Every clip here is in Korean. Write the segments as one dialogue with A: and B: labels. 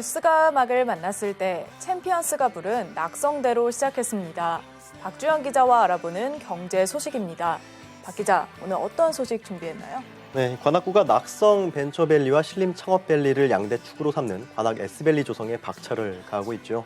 A: 뉴스가 막을 만났을 때 챔피언스가 부른 낙성대로 시작했습니다. 박주영 기자와 알아보는 경제 소식입니다. 박 기자, 오늘 어떤 소식 준비했나요?
B: 네, 관악구가 낙성 벤처밸리와 신림 창업밸리를 양대 축으로 삼는 관악 S밸리 조성에 박차를 가하고 있죠.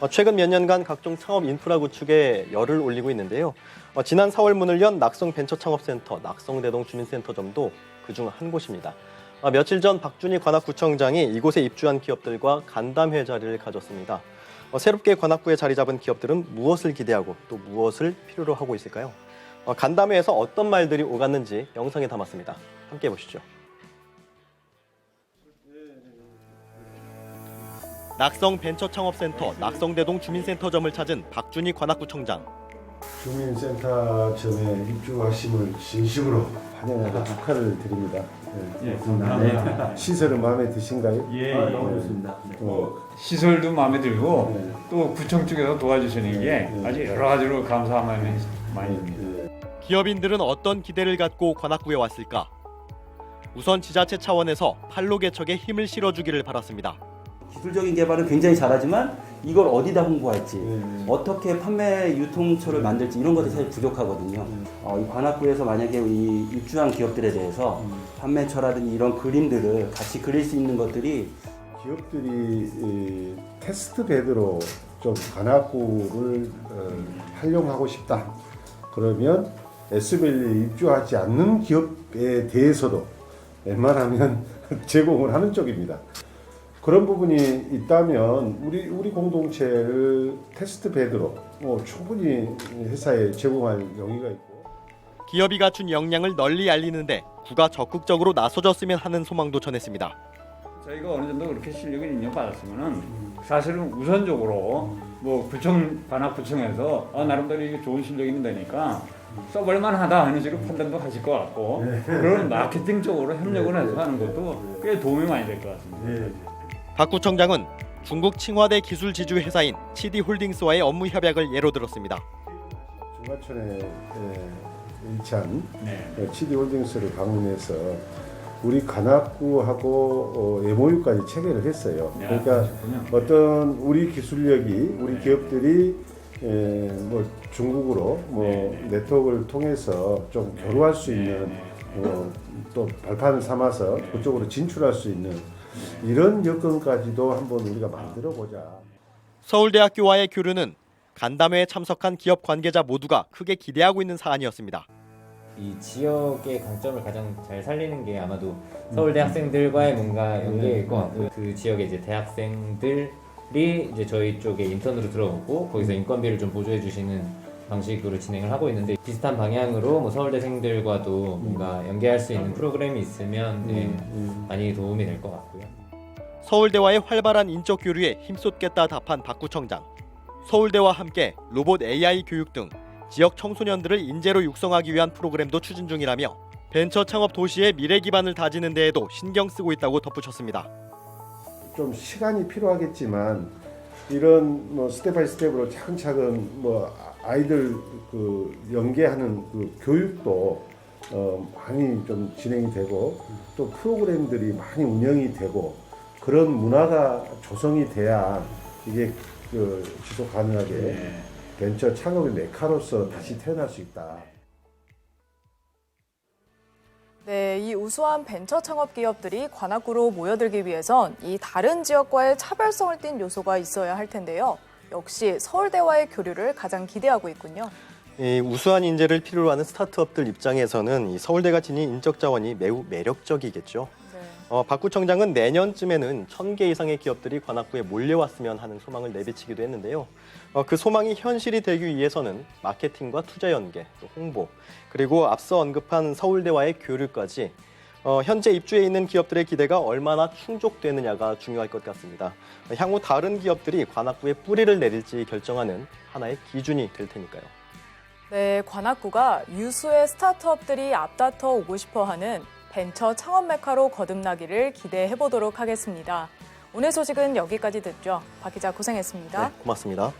B: 어, 최근 몇 년간 각종 창업 인프라 구축에 열을 올리고 있는데요. 어, 지난 4월 문을 연 낙성 벤처 창업센터 낙성대동 주민센터점도 그중 한 곳입니다. 어, 며칠 전 박준희 관악구청장이 이곳에 입주한 기업들과 간담회 자리를 가졌습니다. 어, 새롭게 관악구에 자리 잡은 기업들은 무엇을 기대하고 또 무엇을 필요로 하고 있을까요? 어, 간담회에서 어떤 말들이 오갔는지 영상에 담았습니다. 함께 보시죠. 낙성 벤처 창업센터 낙성대동 주민센터점을 찾은 박준희 관악구청장.
C: 주민센터점에 입주하심을 진심으로 환영하고 축하를 드립니다. 네.
D: 예, 감사합니다.
C: 시설은 마음에 드신가요?
D: 예,
C: 네.
D: 너무 좋습니다.
C: 어,
D: 시설도 마음에 들고
C: 네.
D: 또 구청 측에서 도와주시는 게
C: 네.
D: 아주 여러 가지로 감사한 마음이 많이 듭니다.
C: 네.
B: 기업인들은 어떤 기대를 갖고 관악구에 왔을까? 우선 지자체 차원에서 판로 개척에 힘을 실어주기를 바랐습니다.
E: 기술적인 개발은 굉장히 잘하지만 이걸 어디다 홍보할지
C: 네.
E: 어떻게 판매 유통처를 만들지 이런 것들이 사실 부족하거든요. 어, 이 관악구에서 만약에 이 입주한 기업들에 대해서 판매처라든지 이런 그림들을 같이 그릴 수 있는 것들이
C: 기업들이 이, 테스트 베드로 좀 관악구를 어, 활용하고 싶다. 그러면 S밸리에 입주하지 않는 기업에 대해서도 웬만하면 제공을 하는 쪽입니다. 그런 부분이 있다면 우리 우리 공동체를 테스트 베드로 뭐 충분히 회사에 제공할 용의가 있고
B: 기업이 갖춘 역량을 널리 알리는데 구가 적극적으로 나서줬으면 하는 소망도 전했습니다.
D: 저희가 어느 정도 그렇게 실력을 인정받았으면은 사실은 우선적으로 뭐 구청 관악구청에서 아, 나름대로 이게 좋은 실력이 있다니까 써볼만하다 하는 식으로 판단도 하실 것 같고 그런 마케팅적으로 협력을 해서 하는 것도 꽤 도움이 많이 될 것 같습니다.
B: 박 구청장은 중국 칭화대 기술 지주 회사인 치디 홀딩스와의 업무 협약을 예로 들었습니다.
C: 중화촌에 에, 일찬
D: 네.
C: 치디 홀딩스를 방문해서 우리 관악구하고 어, MOU까지 체결을 했어요.
D: 야,
C: 그러니까
D: 그러셨군요.
C: 어떤 우리 기술력이 우리
D: 네.
C: 기업들이 에, 뭐 중국으로 뭐
D: 네, 네.
C: 네트워크를 통해서 좀 교류할 수 있는
D: 네,
C: 어, 또 발판을 삼아서 그쪽으로 진출할 수 있는 이런 여건까지도 한번 우리가 만들어 보자.
B: 서울대학교와의 교류는 간담회에 참석한 기업 관계자 모두가 크게 기대하고 있는 사안이었습니다.
F: 이 지역의 강점을 가장 잘 살리는 게 아마도 서울대 학생들과의 뭔가 연계일 것 같고요. 그 지역의 이제 대학생들이 이제 저희 쪽에 인턴으로 들어오고 거기서 인건비를 좀 보조해 주시는 방식으로 진행을 하고 있는데 비슷한 방향으로 뭐 서울대생들과도 뭔가 연계할 수 있는 프로그램이 있으면 네, 많이 도움이 될 것 같고요.
B: 서울대와의 활발한 인적 교류에 힘쏟겠다 답한 박 구청장. 서울대와 함께 로봇 AI 교육 등 지역 청소년들을 인재로 육성하기 위한 프로그램도 추진 중이라며 벤처 창업 도시의 미래 기반을 다지는 데에도 신경 쓰고 있다고 덧붙였습니다.
C: 좀 시간이 필요하겠지만 이런 뭐 스텝 바이 스텝으로 차근차근 뭐 아이들 그 연계하는 그 교육도 어 많이 좀 진행이 되고 또 프로그램들이 많이 운영이 되고 그런 문화가 조성이 돼야 이게 그 지속 가능하게
D: 네.
C: 벤처 창업의 메카로서 다시 태어날 수 있다.
A: 네, 이 우수한 벤처 창업 기업들이 관악구로 모여들기 위해선 이 다른 지역과의 차별성을 띤 요소가 있어야 할 텐데요. 역시 서울대와의 교류를 가장 기대하고 있군요.
B: 이 우수한 인재를 필요로 하는 스타트업들 입장에서는 이 서울대가 지닌 인적 자원이 매우 매력적이겠죠.
A: 네.
B: 어, 박 구청장은 내년쯤에는 천 개 이상의 기업들이 관악구에 몰려왔으면 하는 소망을 내비치기도 했는데요. 어, 그 소망이 현실이 되기 위해서는 마케팅과 투자 연계, 또 홍보, 그리고 앞서 언급한 서울대와의 교류까지 어, 현재 입주해 있는 기업들의 기대가 얼마나 충족되느냐가 중요할 것 같습니다. 어, 향후 다른 기업들이 관악구에 뿌리를 내릴지 결정하는 하나의 기준이 될 테니까요.
A: 네, 관악구가 유수의 스타트업들이 앞다퉈 오고 싶어 하는 벤처 창업 메카로 거듭나기를 기대해 보도록 하겠습니다. 오늘 소식은 여기까지 듣죠. 박 기자 고생했습니다.
B: 네, 고맙습니다.